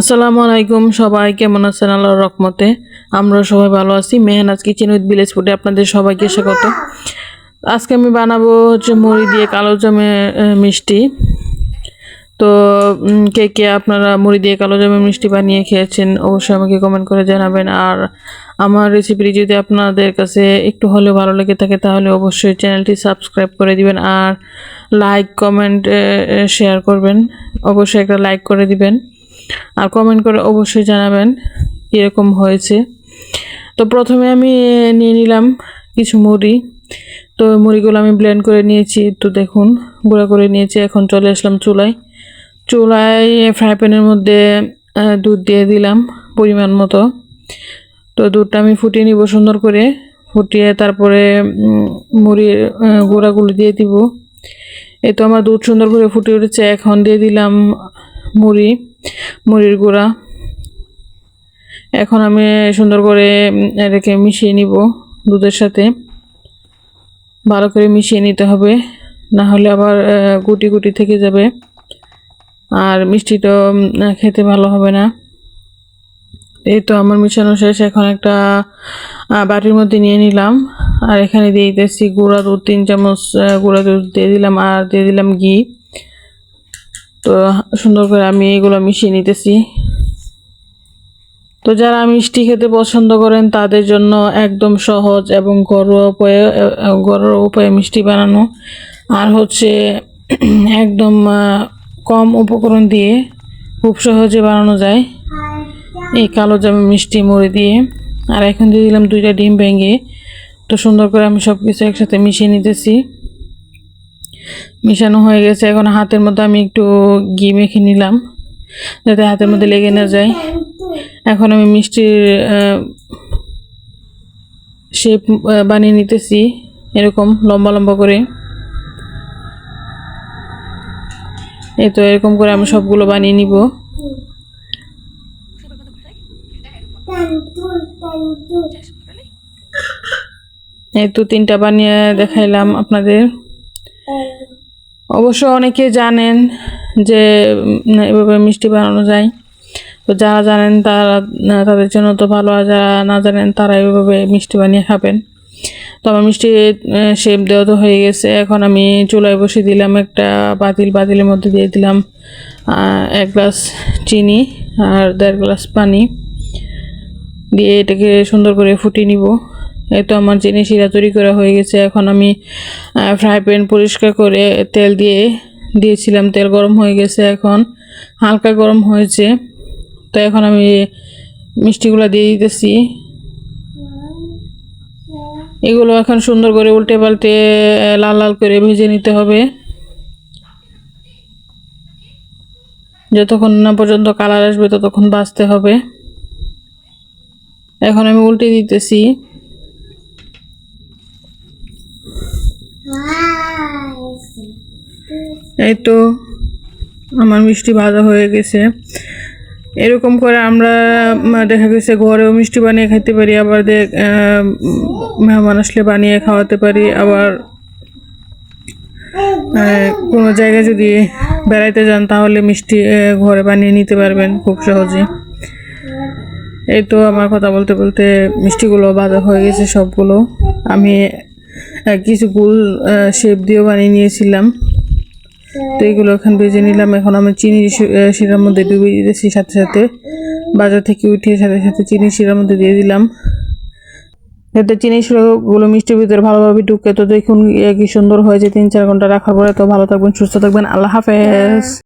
আসসালামু আলাইকুম সবাই, কেমন আছেন আল্লাহর রহমতে? আমরা সবাই ভালো আছি। মেহনাজ কিচেন উইথ ভিলেজ ফুডে আপনাদের সবাইকে স্বাগত। আজকে আমি বানাবো হচ্ছে মুড়ি দিয়ে কালো জামে মিষ্টি। তো কে কে আপনারা মুড়ি দিয়ে কালো জামে মিষ্টি বানিয়ে খেয়েছেন অবশ্যই আমাকে কমেন্ট করে জানাবেন। আর আমার রেসিপিটি যদি আপনাদের কাছে একটু হলেও ভালো লেগে থাকে, তাহলে অবশ্যই চ্যানেলটি সাবস্ক্রাইব করে দিবেন আর লাইক কমেন্ট শেয়ার করবেন। অবশ্যই একটা লাইক করে দিবেন। আর কমেন্ট করে অবশ্যই জানাবেন কীরকম হয়েছে। তো প্রথমে আমি নিয়ে নিলাম কিছু মুড়ি। তো মুড়িগুলো আমি ব্লেন্ড করে নিয়েছি। তো দেখুন, গুঁড়া করে নিয়েছি। এখন চলে আসলাম চুলায়। চুলায় ফ্রাই প্যানের মধ্যে দুধ দিয়ে দিলাম পরিমাণ মতো। তো দুধটা আমি ফুটিয়ে নিব সুন্দর করে। ফুটিয়ে তারপরে মুড়ির গুঁড়াগুলো দিয়ে দিব। এ তো আমার দুধ সুন্দর করে ফুটে উঠেছে। এখন দিয়ে দিলাম মুড়ি মুড়ির গুঁড়া। এখন আমি সুন্দর করে এটাকে মিশিয়ে নিব দুধের সাথে। ভালো করে মিশিয়ে নিতে হবে না হলে আবার গুটি গুটি থেকে যাবে। আর মিষ্টিটা উম, খেতে ভালো হবে না। এই তো আমার মিশানো শেষ এখন একটা বাটির মধ্যে নিয়ে নিলাম। আর এখানে দিয়ে দিতেছি গুঁড়া দুধ তিন চামচ গুঁড়া দুধ দিয়ে দিলাম আর দিয়ে দিলাম ঘি। তো সুন্দর করে আমি এগুলো মিশিয়ে নিতেছি। তো যারা মিষ্টি খেতে পছন্দ করেন, তাদের জন্য একদম সহজ এবং ঘরোয়া উপায়ে ঘরোয়া উপায়ে মিষ্টি বানানো। আর হচ্ছে একদম কম উপকরণ দিয়ে খুব সহজে বানানো যায়। এই কালো জামে মিষ্টি মুড়ি দিয়ে। আর এখন দিয়ে দিলাম দুইটা ডিম ভেঙে। তো সুন্দর করে আমি সব কিছু একসাথে মিশিয়ে নিতেছি। মিশানো হয়ে গেছে। এখন হাতের মধ্যে আমি একটু ঘি মেখে নিলাম, যাতে হাতের মধ্যে লেগে না যায়। এখন আমি মিষ্টির শেপ বানিয়ে নিতেছি এরকম লম্বা লম্বা করে। এই তো এরকম করে আমি সবগুলো বানিয়ে নিব। এই তো তিনটা বানিয়ে দেখাইলাম আপনাদের। অবশ্য অনেকে জানেন যে এভাবে মিষ্টি বানানো যায়। তো যারা জানেন তারা তাদের জন্য তো ভালো, আর যারা না জানেন তারা এভাবে মিষ্টি বানিয়ে খাবেন। তো আমার মিষ্টি শেপ দেওয়া তো হয়ে গেছে। এখন আমি চুলায় বসে দিলাম একটা বাতিল, বাতিলের মধ্যে দিয়ে দিলাম এক গ্লাস চিনি আর দেড় গ্লাস পানি। দিয়ে এটাকে সুন্দর করে ফুটিয়ে নিব। তো আমার চিনি শিরা তৈরি করা হয়ে গেছে। এখন আমি ফ্রাই প্যান পরিষ্কার করে তেল দিয়ে দিয়েছিলাম। তেল গরম হয়ে গেছে এখন। হালকা গরম হয়েছে। তো এখন আমি মিষ্টিগুলো দিয়ে দিতেছি। এগুলো এখন সুন্দর করে উল্টে পাল্টে লাল লাল করে ভেজে নিতে হবে। যতক্ষণ না পর্যন্ত কালার আসবে ততক্ষণ বাঁচতে হবে। এখন আমি উল্টে দিতেছি। এই তো আমার মিষ্টি ভাজা হয়ে গেছে। এরকম করে আমরা দেখা গেছে ঘরেও মিষ্টি বানিয়ে খেতে পারি, আবার দেখ মেহমান আসলে বানিয়ে খাওয়াতে পারি, আবার কোনো জায়গায় যদি বেড়াইতে যান তাহলে মিষ্টি ঘরে বানিয়ে নিতে পারবেন খুব সহজে। এই তো আমার কথা বলতে বলতে মিষ্টিগুলো ভাজা হয়ে গেছে সবগুলো। আমি কিছু গুল শেপ দিয়েও বানিয়ে নিয়েছিলাম। তো এগুলো এখন ভেজে নিলাম। এখন আমি চিনি শিরার মধ্যে ডুবিয়ে দিতেছি সাথে সাথে। বাজার থেকে উঠিয়ে সাথে সাথে চিনি শিরার মধ্যে দিয়ে দিলাম। যাতে চিনি শিরাগুলো মিষ্টির ভিতরে ভালোভাবে ঢুকে। তো দেখুন কি সুন্দর হয়েছে। তিন চার ঘণ্টা রাখার পরে তো ভালো থাকবেন, সুস্থ থাকবেন। আল্লাহ হাফেজ।